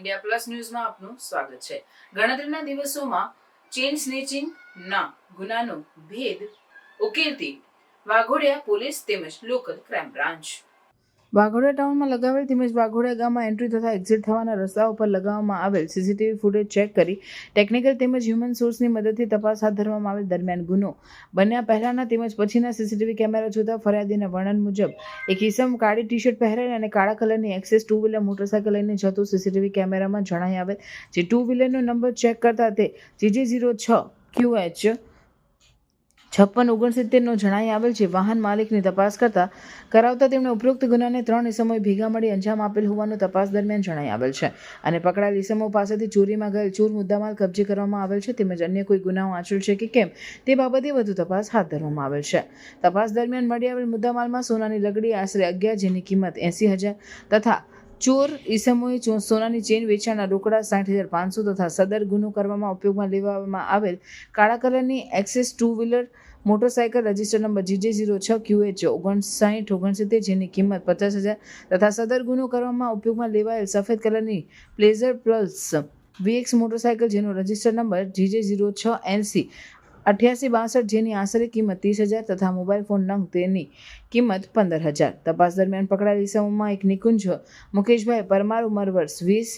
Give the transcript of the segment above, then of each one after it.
India plus ન્યૂઝમાં આપનું સ્વાગત છે. ગણતરીના દિવસોમાં ચેઇન સ્નેચિંગના ગુનાનો ભેદ ઉકેલતી વાઘોડિયા પોલીસ તેમજ લોકલ ક્રાઇમ બ્રાન્ચ. વાઘોડિયા ટાઉનમાં લગાવેલ તેમજ વાઘોડિયા ગામમાં એન્ટ્રી તથા એક્ઝિટ થવાના રસ્તા ઉપર લગાવવામાં આવેલ સીસીટીવી ફૂટેજ ચેક કરી ટેકનિકલ તેમજ હ્યુમન સોર્સની મદદથી તપાસ હાથ ધરવામાં આવેલ દરમિયાન ગુનો બન્યા પહેલાના તેમજ પછીના સીસીટીવી કેમેરા જોતા ફરિયાદીના વર્ણન મુજબ, એક ઈસમ કાળી ટી શર્ટ પહેરેલ અને કાળા કલરની એક્સેસ ટુ વ્હીલર મોટરસાઇકલ લઈને જતું સીસીટીવી કેમેરામાં જણાઈ આવેલ, જે ટુ વ્હીલરનો નંબર ચેક કરતા તે જીજી ઝીરો છ ક્યુ એચ છપ્પન ઓગણસિત્તેરનો જણાઈ આવેલ છે, વાહન માલિકની તપાસ કરતા કરાવતા તેમણે ઉપરોક્ત ગુનાને ત્રણ ઇસમોએ ભેગા મળી અંજામ આપેલ હોવાનું તપાસ દરમિયાન જણાઈ આવેલ છે. અને પકડાયેલ ઇસમો પાસેથી ચોરીમાં ગયેલ ચોર મુદ્દામાલ કબજે કરવામાં આવેલ છે તેમજ અન્ય કોઈ ગુનાઓ આચરેલ છે કે કેમ તે બાબતે વધુ તપાસ હાથ ધરવામાં આવેલ છે. તપાસ દરમિયાન મળી આવેલ મુદ્દામાલમાં સોનાની લગડી આશરે અગિયાર જેની કિંમત એંસી હજાર તથા ચોર ઈસમોએ સોનાની ચેન વેચાણના રોકડા સાઠ હજાર પાંચસો તથા સદર ગુનો કરવામાં ઉપયોગમાં લેવામાં આવેલ કાળા કલરની Access two wheeler motorcycle register number GJ zero છ ક્યુ એચ ઓગણસાઠ ઓગણસિત્તેર જેની કિંમત પચાસ હજાર તથા સદર ગુનો કરવામાં ઉપયોગમાં લેવાયેલ સફેદ કલરની પ્લેઝર પ્લસ વીએક્સ મોટરસાયકલ જેનો રજિસ્ટર નંબર જીજે ઝીરો છ એનસી અઠ્યાસી બાસઠ જેની આશરે કિંમત ત્રીસ હજાર તથા મોબાઈલ ફોન નંગ તેની કિંમત પંદર હજાર. તપાસ દરમિયાન પકડાયેલ ઇસમોમાં એક નિકુંજ, મુકેશભાઈ પરમાર ઉંમર વર્ષ વીસ,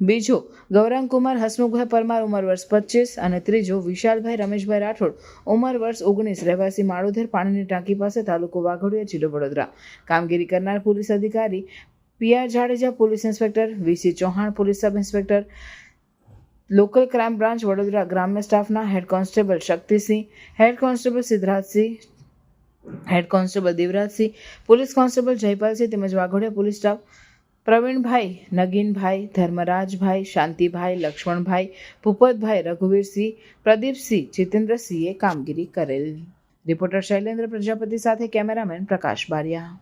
બીજો ગૌરાંગકુમાર હસમુખભાઈ પરમાર ઉંમર વર્ષ પચીસ અને ત્રીજો વિશાલભાઈ રમેશભાઈ રાઠોડ ઉંમર વર્ષ ઓગણીસ. રહેવાસી માળોધર પાણીની ટાંકી પાસે તાલુકો વાઘોડિયા, જિલ્લો વડોદરા. કામગીરી કરનાર પોલીસ અધિકારી PR Jadeja, police inspector VC Chauhan, police sub inspector local crime branch Vadodara ગ્રામ્ય સ્ટાફના head constable Shaktisinh, head constable Siddhrajsinh, head constable Devrajsinh, police constable Jaypalsinh તેમજ વાઘોડિયા પોલીસ સ્ટાફ પ્રવીણભાઈ, નગીનભાઈ, ધર્મરાજભાઈ, શાંતિભાઈ, લક્ષ્મણભાઈ, ભૂપતભાઈ, રઘુવીરસિંહ, પ્રદીપસિંહ, જીતેન્દ્રસિંહે કામગીરી કરેલ. રિપોર્ટર શૈલેન્દ્ર પ્રજાપતિ સાથે કેમેરામેન પ્રકાશ બારિયા.